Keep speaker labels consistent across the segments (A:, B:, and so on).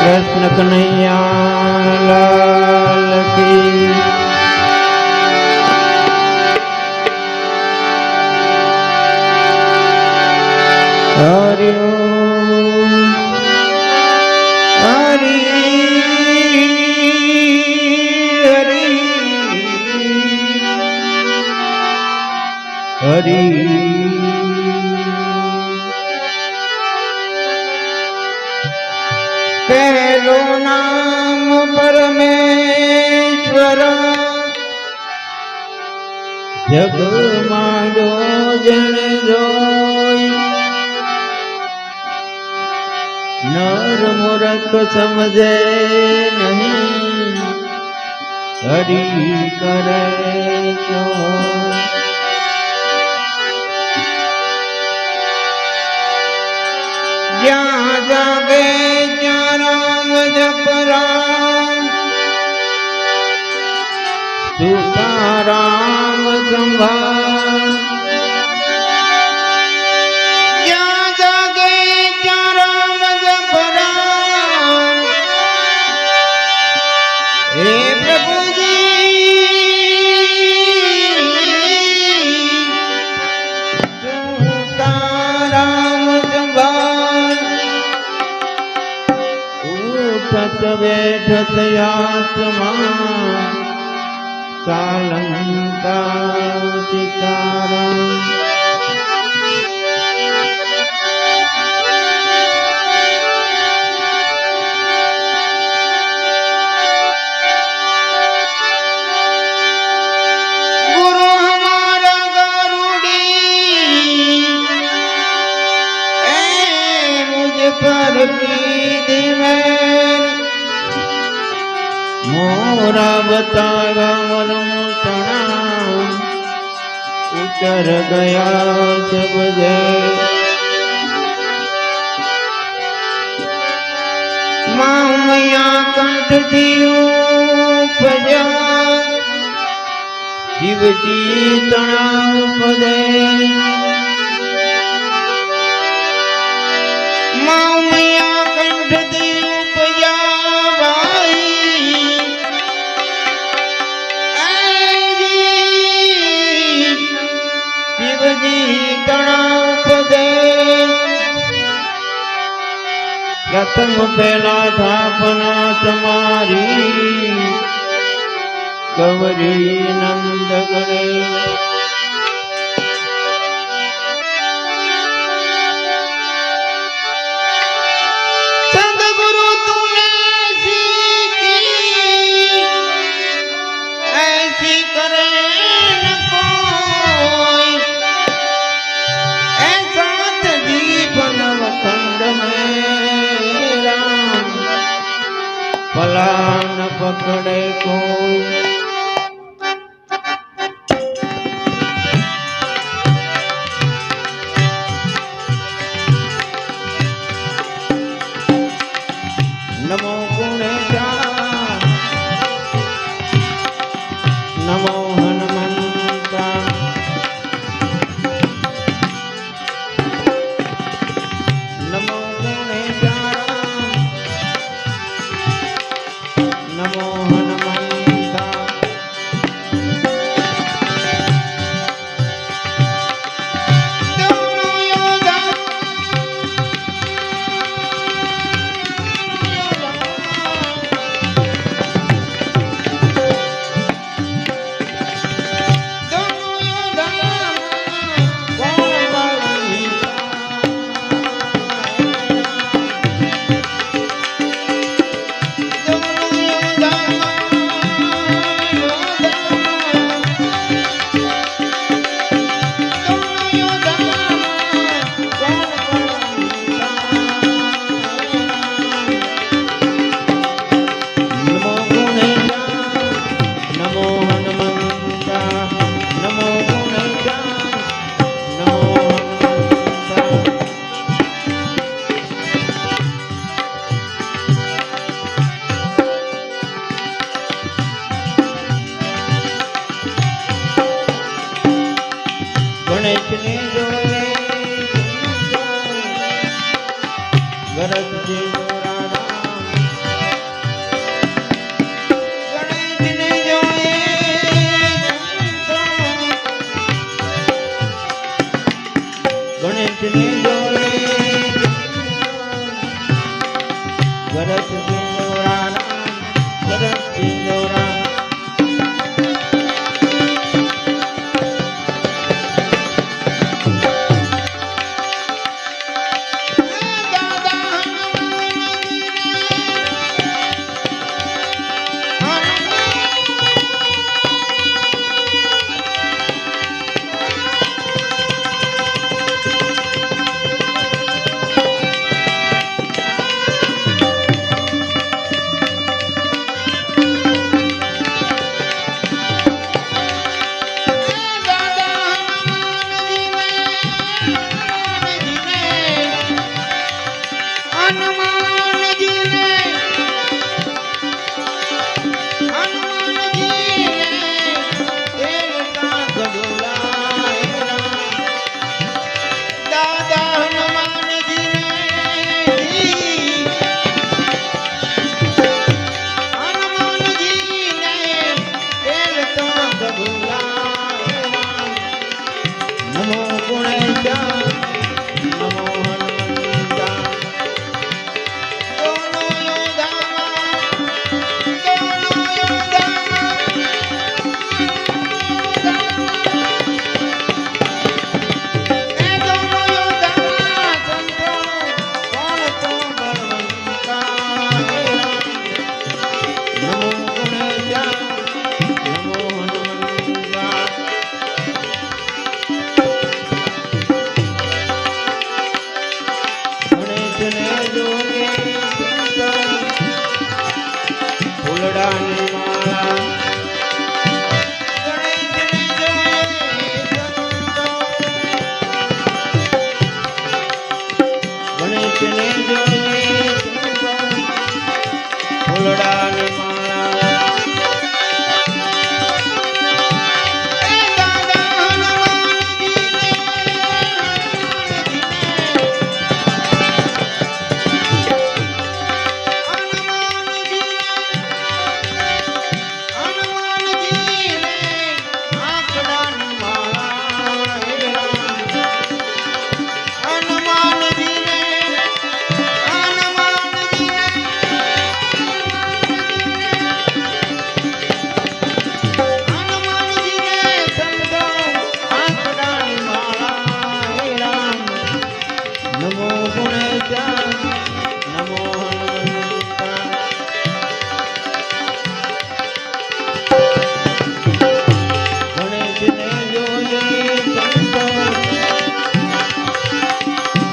A: કૃષ્ણ કનૈયા કી હરિ હરિ પહેલું નામ પરમેશ્વર. જગ જો જણ જોઈ. નર મૂરખ સમજે નહીં. હરી કરે જ્યાં જાગે ત્યાં રામ જપ રામ સુતા રામ સંભાળ બેઠત આત્મા આવતા રામ રમતણા ઉતર ગયા સબ જય મામયા કંઠ દિયો શિવજી તણા પદે. પ્રથમ થાપના તમારી ગૌરી નંદ ગણેશ પકડે કોઈ ગણેશને જોડે ગણેશજી ગણેશને જોડે ગણેશજી ગણેશજી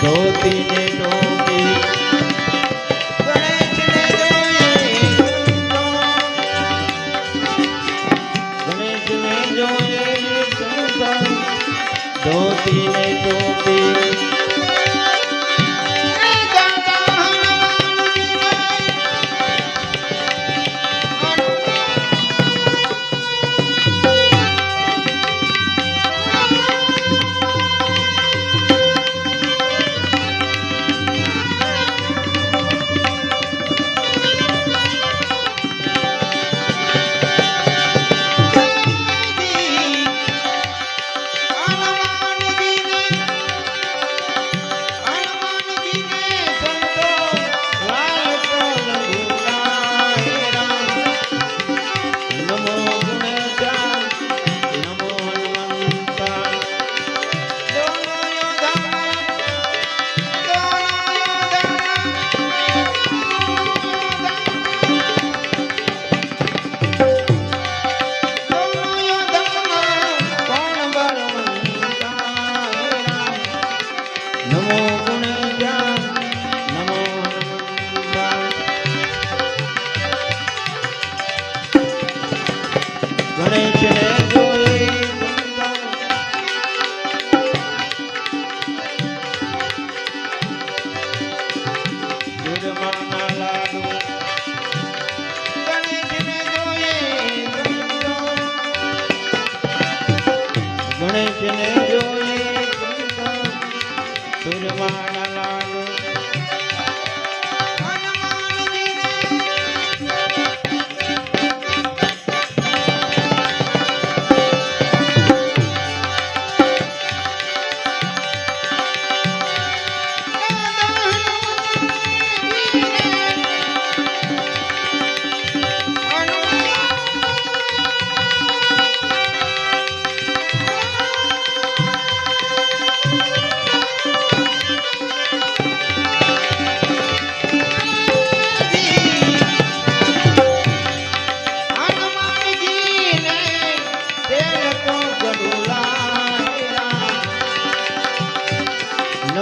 A: ધોતીને ટોપી শুনে শুনে